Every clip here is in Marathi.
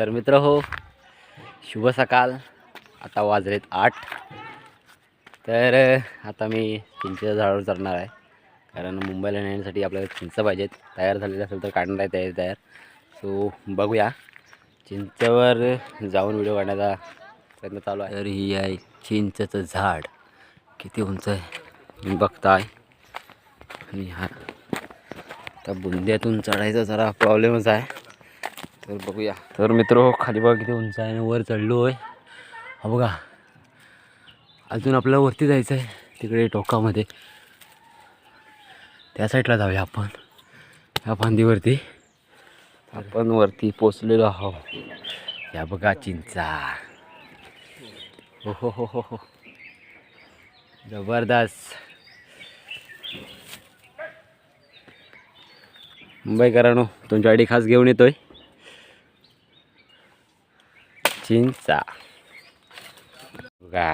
तर मित्र हो शुभ सकाळ आता वाजलेत आठ. तर आता मी चिंचेच्या झाडावर चढणार आहे. कारण मुंबईला नेण्यासाठी आपल्याला चिंच पाहिजेत. तयार झालेले असेल तर काढणार आहे तयार तयार. सो बघूया. चिंचेवर जाऊन व्हिडिओ काढण्याचा प्रयत्न चालू आहे. तर ही आहे चिंचेचं झाड. किती उंच आहे? बघताय. आणि हा आता बुंद्यातून चढायचा जरा प्रॉब्लेमच आहे. तर बघूया. तर मित्र खाली बघा किती उंच आहे वर चढलो आहे हा बघा. अजून आपल्याला वरती जायचं आहे. तिकडे टोकामध्ये. त्या साईडला जाऊया आपण. ह्या फांदीवरती. आपण वरती पोचलेलो आहोत. या बघा चिंचा. हो हो हो हो हो. जबरदस्त. मुंबईकरांनो तुमच्यासाठी खास घेऊन येतोय. चिंचा बघा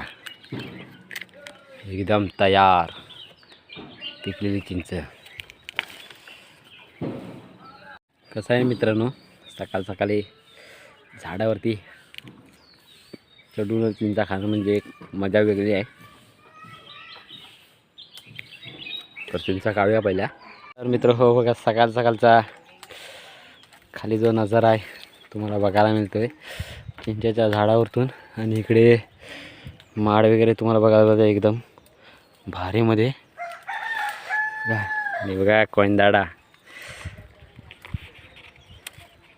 एकदम तयार पिकलेली चिंच कसं आहे मित्रांनो सकाळ सकाळी झाडावरती चढून चिंचा खाणं म्हणजे एक मजा वेगळी आहे तर चिंचा काढूया पहिल्या तर मित्र हो बघा सकाळ सकाळचा खाली जो नजारा आहे तुम्हाला बघायला मिळतो आहे चिंचेच्या झाडावरतून. आणि इकडे माड वगैरे तुम्हाला बघायला मिळतं एकदम. भारीमध्ये. बघा, आणि बघा कोयंदाडा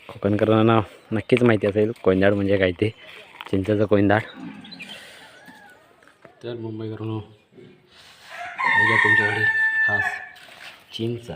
कोकणकरांना नक्कीच माहिती असेल कोयंदाड म्हणजे काय ते? चिंचेचं कोयंदाड तर मुंबईकरून तुमच्याकडे खास चिंचा.